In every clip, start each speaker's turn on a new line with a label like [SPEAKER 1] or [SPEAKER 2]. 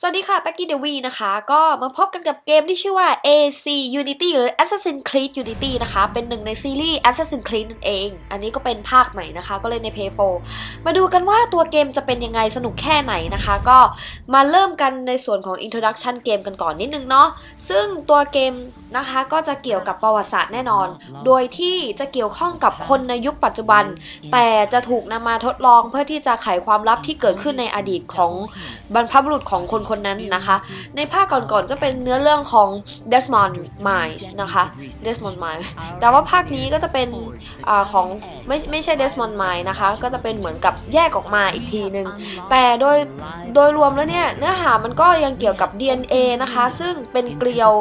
[SPEAKER 1] สวัสดีค่ะแบ็กกี้เดวีนะคะ ก็มาพบกันกับเกมที่ชื่อว่า AC Unity หรือ Assassin's Creed Unity นะคะ เป็นหนึ่งในซีรีส์ Assassin's Creed นั่นเอง อันนี้ก็เป็นภาคใหม่นะคะ ก็เล่นใน Play 4มาดูกันว่าตัวเกมจะเป็นยังไงสนุกแค่ไหนนะคะ ก็มาเริ่มกันในส่วนของ Introduction เกมกันก่อนนิดนึงเนาะ ซึ่งตัวเกมนะคะก็จะเกี่ยวกับประวัติศาสตร์แน่นอน โดยที่จะเกี่ยวข้องกับคนในยุคปัจจุบัน แต่จะถูกนำมาทดลองเพื่อที่จะไขความลับที่เกิดขึ้นในอดีตของบรรพบุรุษของคนคนนั้นนะคะ ในภาคก่อนๆจะเป็นเนื้อเรื่องของ Desmond Miles นะคะ Desmond Miles แต่ว่าภาคนี้ก็จะเป็นอของไม่ไม่ใช่ Desmond Miles นะคะ ก็จะเป็นเหมือนกับแยกออกมาอีกทีนึงแต่โดยโดยรวมแล้วเนี่ยเนื้อหามันก็ยังเกี่ยวกับ DNA นะคะ ซึ่งเป็นเกลียว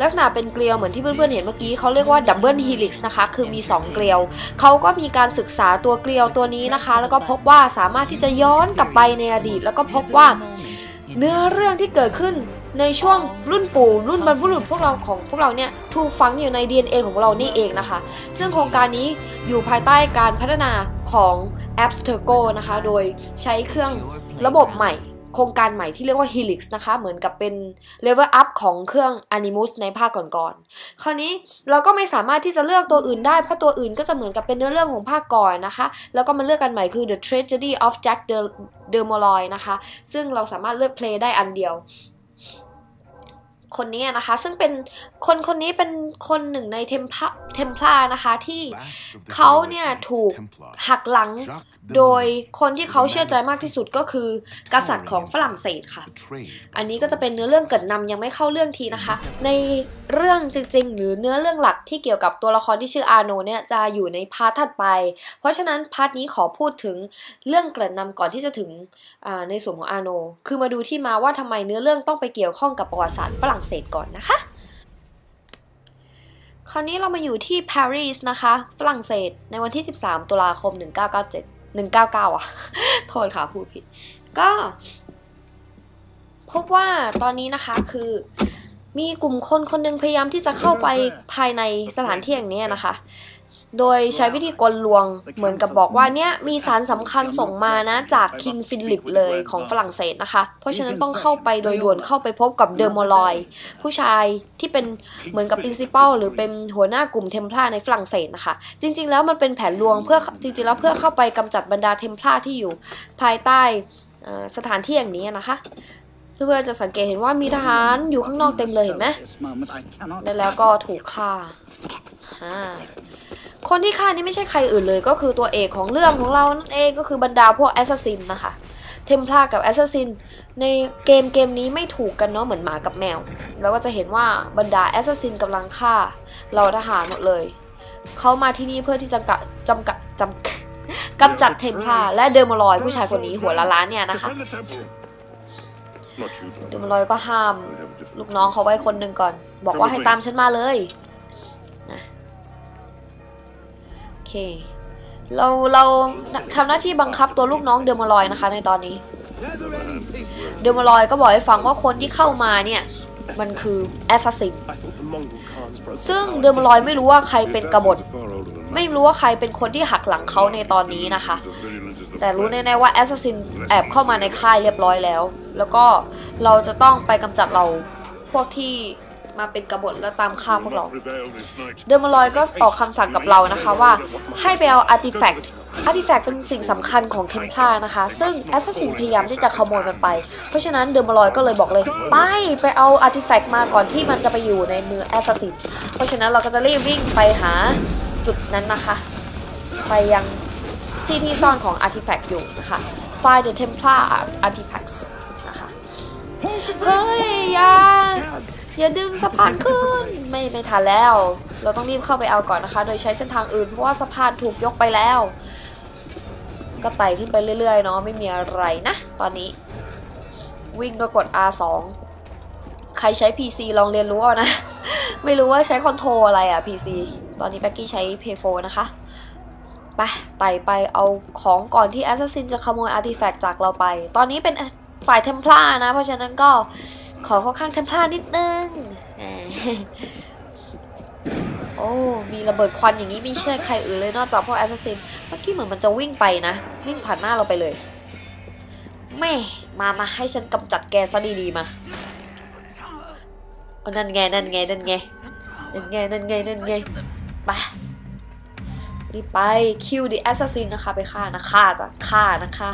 [SPEAKER 1] ลักษณะเป็นเกลียวเหมือนที่เพื่อนๆเห็นเมื่อกี้เขาเรียกว่าดับเบิลฮีลิกส์นะคะ คือมี 2 เกลียวเขาก็มีการศึกษาตัวเกลียวตัวนี้นะคะ แล้วก็พบว่าสามารถที่จะย้อนกลับไปในอดีต แล้วก็พบว่า เนื้อเรื่องที่เกิดขึ้นในช่วงรุ่นปู่รุ่นบรรพบุรุษพวกเราของพวกเราเนี่ยถูกฝังอยู่ใน DNA ของเรานี่เองนะคะ ซึ่งโครงการนี้อยู่ภายใต้การพัฒนาของ a p s t e r g o นะคะ โดยใช้เครื่องระบบใหม่ โครงการใหม่ที่เรียกว่า Helix นะคะ เหมือนกับเป็น level up ของเครื่อง Animus ในภาคก่อนๆ คราวนี้เราก็ไม่สามารถที่จะเลือกตัวอื่นได้ เพราะตัวอื่นก็จะเหมือนกับเป็นเนื้อเรื่องของภาคก่อนนะคะ แล้วก็มาเลือกกันใหม่คือ The Tragedy of Jack the The m o l o y นะคะ ซึ่งเราสามารถเลือกเพลย์ได้อันเดียว คนนี้นะคะ ซึ่งเป็นคนคนนี้เป็นคนหนึ่งในเทมพลาเทมพลานะคะที่เขาเนี่ยถูกหักหลัง โดยคนที่เขาเชื่อใจมากที่สุดก็คือ กษัตริย์ของฝรั่งเศสค่ะ อันนี้ก็จะเป็นเนื้อเรื่องเกิดนำยังไม่เข้าเรื่องทีนะคะ ในเรื่องจริง ๆ หรือเนื้อเรื่องหลักที่เกี่ยวกับตัวละครที่ชื่ออาโนเนี่ยจะอยู่ในพาร์ทถัดไป เพราะฉะนั้นพาร์ทนี้ขอพูดถึงเรื่องเกิดนำก่อนที่จะถึงในส่วนของอาโน คือมาดูที่มาว่าทำไมเนื้อเรื่องต้องไปเกี่ยวข้องกับประวัติศาสตร์ฝรั่งเศสก่อนนะคะ คราวนี้เรามาอยู่ที่ปารีสนะคะ ฝรั่งเศสในวันที่ 13 ตุลาคม 1997 199 อะ โทษค่ะ พูดผิด ก็ พบว่าตอนนี้นะคะคือ มีกลุ่มคนคนหนึงพยายามที่จะเข้าไปภายในสถานที่อย่างนี้นะคะ โดยใช้วิธีกลลวงเหมือนกับบอกว่าเนี่ยมีสารสำคัญส่งมานะจากคิงฟิลิปเลยของฝรั่งเศสนะคะ เพราะฉะนั้นต้องเข้าไปโดยด่วนเข้าไปพบกับเดอร์โมลอย ผู้ชายที่เป็นเหมือนกับ principal หรือเป็นหัวหน้ากลุ่มเทมพลาในฝรั่งเศสนะคะ จริง ๆ แล้วมันเป็นแผนลวงเพื่อจริงๆแล้วเพื่อเข้าไปกำจัดบรรดาเทมพลาที่อยู่ ภายใต้สถานที่อย่างนี้นะคะ เพื่อจะสังเกตเห็นว่ามีทหารอยู่ข้างนอกเต็มเลยเห็นไหมแล,แล้วก็ถูกฆ่าคนที่ฆ่านี่ไม่ใช่ใครอื่นเลย ก็คือตัวเอกของเรื่องของเรานั่นเองก็คือบรรดาพวกแอสซัสซินนะคะเทมพลากับแอสซัสซินในเกมเกมนี้ไม่ถูกกันเนาะเหมือนหมากับแมว แล้วก็จะเห็นว่าบรรดาแอสซัสซินกำลังฆ่าเราทหารหมดเลย เขามาที่นี่เพื่อที่จะกะจำกัดจำกำจัดเทมพลาและเดอร์มอลอยผู้ชายคนนี้หัวละล้านเนี่ยนะคะ ดอร์มลอยก็ห้าม ลูกน้องเขาไว้คนหนึ่งก่อน บอกว่าให้ตามฉันมาเลยนะโอเค เราเราทำหน้าที่บังคับตัวลูกน้องเดอร์มลอยนะคะ ในตอนนี้ เดอร์มลอยก็บอกให้ฟังว่าคนที่เข้ามาเนี่ยมันคือแอสซัสซินซึ่งเดอร์มลอยไม่รู้ว่าใครเป็นกบฏ ไม่รู้ว่าใครเป็นคนที่หักหลังเขาในตอนนี้นะคะ แต่รู้แน่ๆว่าแอสซัสซินแอบเข้ามาในค่ายเรียบร้อยแล้ว แล้วก็เราจะต้องไปกำจัดเราพวกที่มาเป็นกบฏและตามฆ่าพวกเรา เดอร์มลอยก็ออกคำสั่งกับเรานะคะว่า ให้ไปเอาอาร์ติแฟกต์อาร์ติแฟกต์เป็นสิ่งสำคัญของเทมพลานะคะ ซึ่งแอสซัสซินพยายามที่จะขโมยมันไป เพราะฉะนั้นเดอร์มลอยก็เลยบอกเลย ไปไปเอาอาร์ติแฟกต์มาก่อนที่มันจะไปอยู่ในมือแอสซัสซินเพราะฉะนั้นเราก็จะรีบวิ่งไปหาจุดนั้นนะคะ ไปยัง ที่ที่ซ่อนของอาร์ติแฟกต์อยู่นะคะ Find the Templar artifacts นะคะ เฮ้ย อย่า อย่าดึงสะพานขึ้น ไม่ไม่ทันแล้ว เราต้องรีบเข้าไปเอาก่อนนะคะ โดยใช้เส้นทางอื่น เพราะว่าสะพานถูกยกไปแล้ว ก็ไต่ขึ้นไปเรื่อยๆเนาะไม่มีอะไรนะ ตอนนี้ วิ่งก็กด R2 ใครใช้ PC ลองเรียนรู้เอานะ ไม่รู้ว่าใช้คอนโทรอะไรอะ PC ตอนนี้แบ็กกี้ใช้ P4 นะคะ ไปไต่ไปเอาของก่อนที่แอสซัสซินจะขโมยอาร์ติแฟกต์จากเราไป ตอนนี้เป็นฝ่ายเทมพลานะ เพราะฉะนั้นก็ขอเข้าข้างเทมพลานิดนึง โอ้ มีระเบิดควันอย่างนี้ไม่ใช่ใครอื่นเลยนอกจากพวกแอสซัสซิน เมื่อกี้เหมือนมันจะวิ่งไปนะ วิ่งผ่านหน้าเราไปเลย แม่ มามาให้ฉันกำจัดแกซะดีๆมาอานั่นไงนั่นไงนั่นไงนั่นไงนั่นไงนั่นไงไป รีบไปคิวดิแอสซัสซินนะคะ ไปฆ่านะฆ่าจ้ะฆ่านะคะ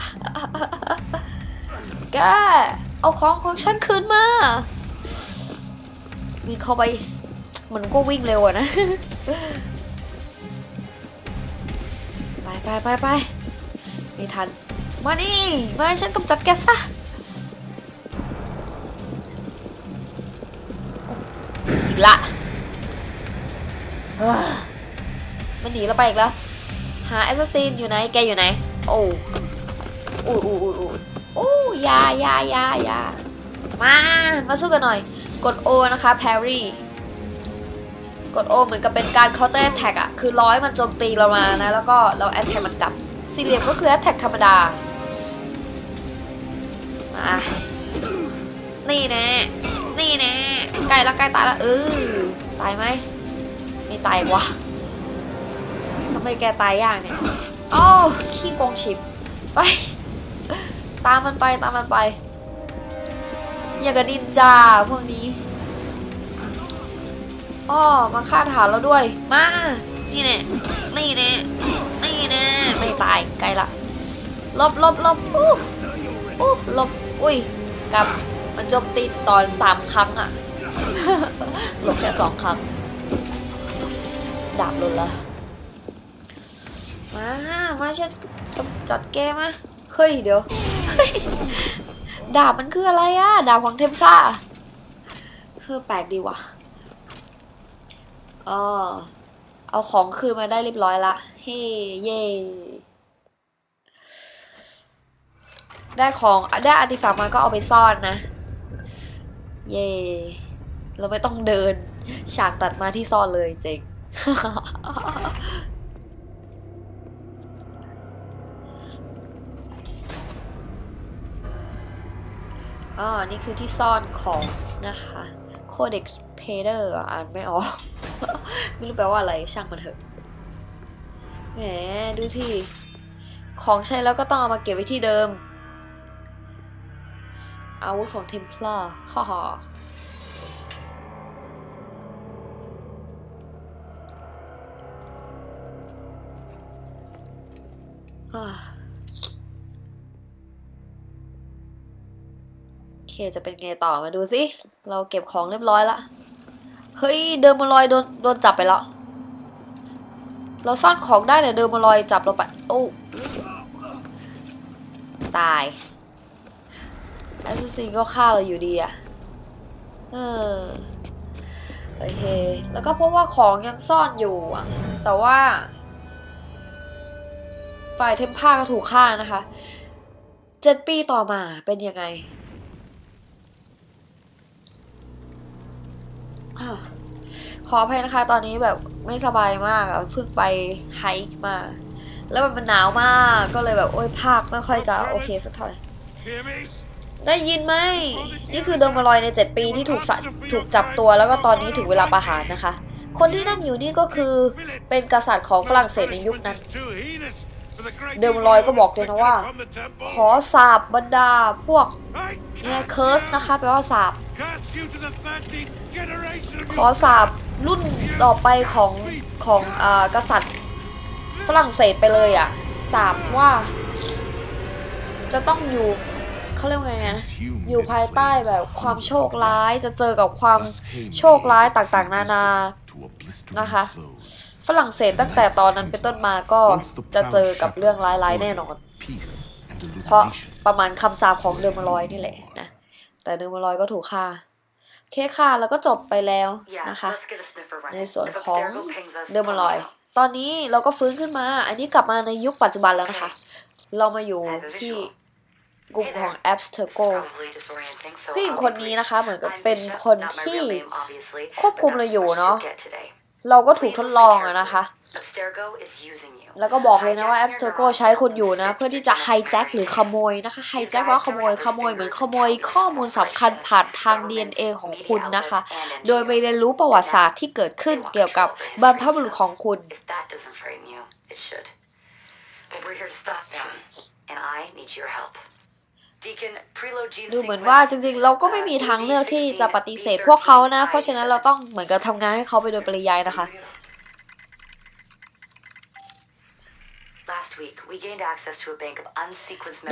[SPEAKER 1] แกเอาของของฉันคืนมาวิ่งเข้าไป มันก็วิ่งเร็วอะนะ ไปไปไปไปไม่ทัน มาดิมาให้ฉันกำจัดแกซะอีกละ มันหนีเราไปอีกแล้ว หาแอสซัสซินอยู่ไหน แกอยู่ไหน โอ้อู้อู้อู้อู้โอ้ยายายายามา มาสู้กันหน่อย กด O นะคะ parry กด O เหมือนกับเป็นการ counter attack อะคือร้อยมันโจมตีเรามานะ แล้วก็เรา attack มันกลับ สี่เหลี่ยมก็คือ attack ธรรมดา มา นี่แน่นี่แน่ใกล้ละใกล้ตายละเออตายไหมไม่ตายวะ ไมแกตายยากเนี่ยอ้อขี้โกงฉิบไป ตามมันไปตามมันไปอย่างกับนินจาพวกนี้อ้อมาฆ่าฐานเราด้วย มานี่แน่นี่แน่นี่แน่ไม่ตายใกล้ละลบลบลบอู้อู้ลบอุ้ยกลับมันโจมตีตอนสามครั้งอะหลบแค่สองครั้งดาบหล่นละ มา มาฉันกำจัดแกมา เฮ้ยเดี๋ยว ดาบมันคืออะไรอะดาบของเทมพลาเฮ้อแปลกดีว่ะอ๋อเอาของคืนมาได้เรียบร้อยละ เฮ้เย่ได้ของได้อาร์ติแฟกต์มาก็เอาไปซ่อนนะ เย่เราไม่ต้องเดิน ฉากตัดมาที่ซ่อนเลยเจ๋ง อ๋อ นี่คือที่ซ่อนของนะคะ Codex Pader อ่านไม่ออก ไม่รู้แปลว่าอะไร ช่างมันเถอะ แหม ดูที่ ของใช้แล้วก็ต้องเอามาเก็บไว้ที่เดิม อาวุธของเทมเพลาฮ่าฮ่าฮ่า เคจะเป็นไงต่อมาดูสิ เราเก็บของเรียบร้อยละ เฮ้ยเดินมาลอยโดนโดนจับไปแล้ว เราซ่อนของได้แต่เดินมาลอยจับเราไป โอ้ตายแอสซินก็ฆ่าเราอยู่ดีอะเออโอเค แล้วก็พบว่าของยังซ่อนอยู่อะแต่ว่า ฝ่ายเทมผ้าก็ถูกฆ่านะคะ เจ็ดปีต่อมาเป็นยังไงอะ ขออภัยนะคะ ตอนนี้แบบไม่สบายมากเพิ่งไปไฮค์มา แล้วมันหนาวมากก็เลยแบบโอ้ยภาคไม่ค่อยจะโอเคสักเท่าไหร่ได้ยินไหม นี่คือเดอร์มาลอยใน 7 ปีที่ถูกสะถูกจับตัวแล้วก็ตอนนี้ถึงเวลาประหารนะคะ คนที่นั่งอยู่นี่ก็คือเป็นกษัตริย์ของฝรั่งเศสในยุคนั้น เดิมลอยก็บอกเลยนะว่า ขอสาบบรรดาพวกเนี่ยเคิร์สนะคะแปลว่าสาบขอสาบรุ่นต่อไปของของอ่ากษัตริย์ฝรั่งเศสไปเลยอะสาบว่า จะต้องอยู่เขาเรียกว่าไงนะอยู่ภายใต้แบบความโชคร้ายจะเจอกับความโชคร้ายต่างๆ นานานะคะ ฝรั่งเศสตั้งแต่ตอนนั้นเป็นต้นมาก็จะเจอกับเรื่องร้ายๆแน่นอน เพราะประมาณคำสาปของเดอร์มาลอยนี่แหละนะ แต่เดอร์มาลอยก็ถูกฆ่าโอเคค่ะ แล้วก็จบไปแล้วนะคะ ในส่วนของเดอร์มาลอย ตอนนี้เราก็ฟื้นขึ้นมา อันนี้กลับมาในยุคปัจจุบันแล้วนะคะ เรามาอยู่ที่กลุ่มของแอปสเตอร์โกผู้หญิงคนนี้นะคะ เหมือนกับเป็นคนที่ควบคุมเราอยู่เนาะ เราก็ถูกทดลองอะนะคะ แล้วก็บอกเลยนะว่าแอปสเตอร์โกใช้คุณอยู่นะ เพื่อที่จะไฮแจ็คหรือขโมยนะคะไฮแจ็คว่าขโมยขโมยเหมือนขโมยข้อมูลสำคัญผ่านทาง DNA ของคุณนะคะ โดยไปเรียนรู้ประวัติศาสตร์ที่เกิดขึ้นเกี่ยวกับบรรพบุรุษของคุณ
[SPEAKER 2] If that doesn't frighten you, it should. But we're here to stop them, and I need your help.
[SPEAKER 3] Deacon, preload gene
[SPEAKER 1] ดูเหมือนว่าจ
[SPEAKER 3] sequence.
[SPEAKER 1] ริงๆ เราก็ไม่มีทางเลือกที่จะปฏิเสธพวกเขานะ เพราะฉะนั้นเราต้องเหมือนกับทำงานให้เขาไปโดยปริยายนะคะ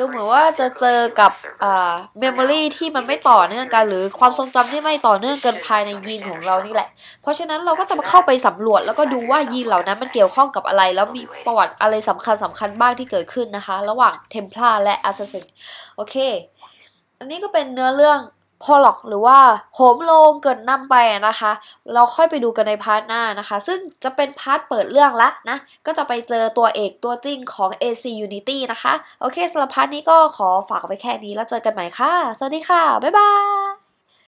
[SPEAKER 1] ดูเหมือน
[SPEAKER 3] memories
[SPEAKER 1] ว่า
[SPEAKER 3] from
[SPEAKER 1] จะ
[SPEAKER 3] Cisco's
[SPEAKER 1] เจอกับ
[SPEAKER 3] servers.
[SPEAKER 1] อ่า
[SPEAKER 3] For
[SPEAKER 1] เมมโมรี
[SPEAKER 3] now,
[SPEAKER 1] ที่มัน
[SPEAKER 3] we
[SPEAKER 1] ไม่
[SPEAKER 3] think
[SPEAKER 1] ต่อ
[SPEAKER 3] we'll
[SPEAKER 1] เนื่องกัน หรือ
[SPEAKER 3] experience
[SPEAKER 1] ความทรงจำที่ไม่ต่อเนื่องเกินภายในยีนของเรานี่แหละ เพราะฉะนั้นเราก็จะมาเข้าไปสำรวจ แล้วก็ดูว่ายีนเหล่านั้นมันเกี่ยวข้องกับอะไร แล้วมีประวัติอะไรสำคัญสำคัญบ้างที่เกิดขึ้นนะคะ ระหว่างเทมพลาและแอสซัสซินโอเค อันนี้ก็เป็นเนื้อเรื่อง พอลอกหรือว่าโหมโลงเกิดนำไปนะคะ เราค่อยไปดูกันในพาร์ทหน้านะคะ ซึ่งจะเป็นพาร์ทเปิดเรื่องละนะ ก็จะไปเจอตัวเอกตัวจริงของ AC Unity นะคะ โอเคสำหรับพาร์ทนี้ก็ขอฝากไว้แค่นี้แล้วเจอกันใหม่ค่ะ สวัสดีค่ะ บ๊ายบาย